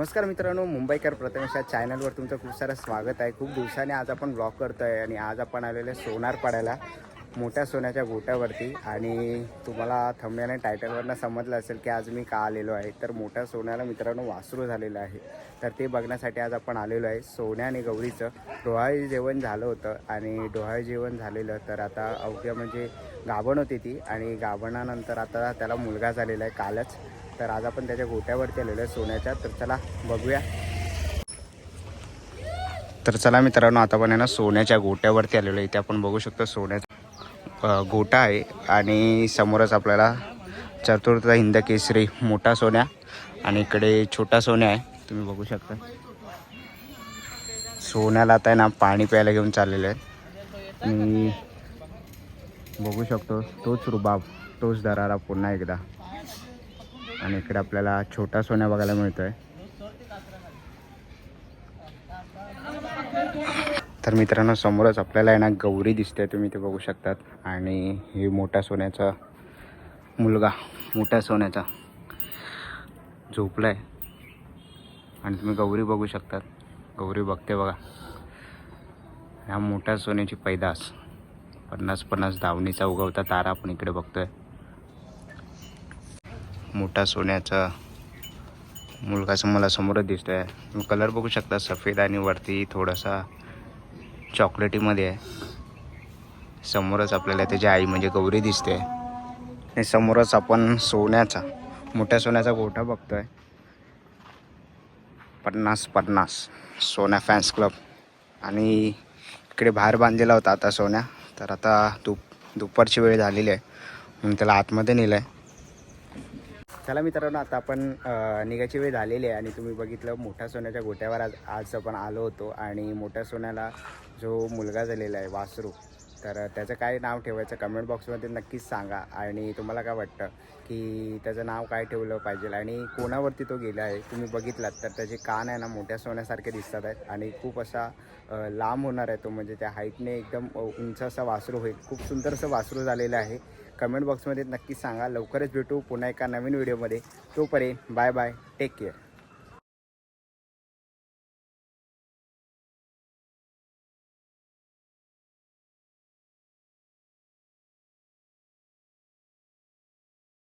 नमस्कार मित्रांनो मुंबईकर प्रथमेश या चॅनलवर तुमचं खूप सारं स्वागत आहे. खूप दिवसाने आज आपण ब्लॉग करतो आहे आणि आज आपण आलेलो आहे सोनार पाड्याला मोठ्या सोन्याच्या गोट्यावरती. आणि तुम्हाला थंबण्याने टायटलवरनं समजलं असेल की आज मी का आलेलो आहे तर मोठ्या सोन्याला मित्रांनो वासरू झालेलं आहे. तर ते बघण्यासाठी आज आपण आलेलो आहे सोन्या आणि गौरीचं. डोहाळे जेवण झालं होतं आणि डोहाळे जेवण झालेलं तर आता अवघ्या म्हणजे गाभण होती ती. आणि गाभणानंतर आता त्याला मुलगा झालेला आहे कालच. तर आज आपण त्याच्या गोट्यावरती आलेलो आहे सोन्याच्या. तर चला बघूया. तर चला मित्रांनो आता पण आहे ना सोन्याच्या गोट्यावरती आलेलो आहे. इथे आपण बघू शकतो सोन्याचा गोटा आहे. आणि समोरच आपल्याला चतुर्थ हिंद केसरी मोठा सोन्या आणि इकडे छोटा सोन्या आहे. तुम्ही बघू शकता. सोन्याला आता आहे ना पाणी प्यायला घेऊन चाललेलं आहे. आणि बघू शकतो तोच रुबाब तोच दरारा पुन्हा एकदा. आणि इकडे आपल्याला छोटा सोन्या बघायला मिळतोय. तर मित्रांनो समोरच आपल्याला आहे ना गौरी दिसते तुम्ही ते बघू शकतात. आणि हे मोठ्या सोन्याचा मुलगा मोठ्या सोन्याचा झोपलाय. आणि तुम्ही गौरी बघू शकतात. गौरी बघते बघा. ह्या मोठ्या सोन्याची पैदास. पन्नास पन्नास धावणीचा उगवता तारा आपण इकडे बघतोय. मोठा सोन्याचा मुलगाचं मला समोरच दिसतो आहे कलर बघू शकता सफेद आणि वरती थोडासा चॉकलेटीमध्ये आहे. समोरच आपल्याला त्याची आई म्हणजे गौरी दिसते. आणि समोरच आपण सोन्याचा मोठ्या सोन्याचा गोठा बघतो आहे पन्नास पन्नास सोन्या फॅन्स क्लब आणि इकडे बाहेर बांधलेला होता आता सोन्या. तर आता दुप दुपारची वेळ झालेली आहे. म्हणून त्याला आतमध्ये नेलं आहे चला मित्रांनो आता आपण निघायची वेळ झालेली आहे आणि तुम्ही बघितलं मोठ्या सोन्याच्या गोट्यावर आज आज आपण आलो होतो आणि मोठ्या सोन्याला जो मुलगा झालेला आहे वासरू तर त्याचं काय नाव ठेवायचं कमेंट बॉक्समध्ये नक्कीच सांगा. आणि तुम्हाला काय वाटतं की त्याचं नाव काय ठेवलं पाहिजे? आणि कोणावरती तो गेला आहे? तुम्ही बघितलात तर त्याचे कान आहे ना मोठ्या सोन्यासारखे दिसतात आहेत. आणि खूप असा लांब होणार आहे तो. म्हणजे त्या हाईटने एकदम उंच असा वासरू होईल. खूप सुंदर असं वासरू झालेलं आहे. कमेंट बॉक्समध्ये नक्कीच सांगा. लवकरच भेटू पुन्हा एका नवीन व्हिडिओमध्ये तोपर्यंत बाय बाय टेक केअर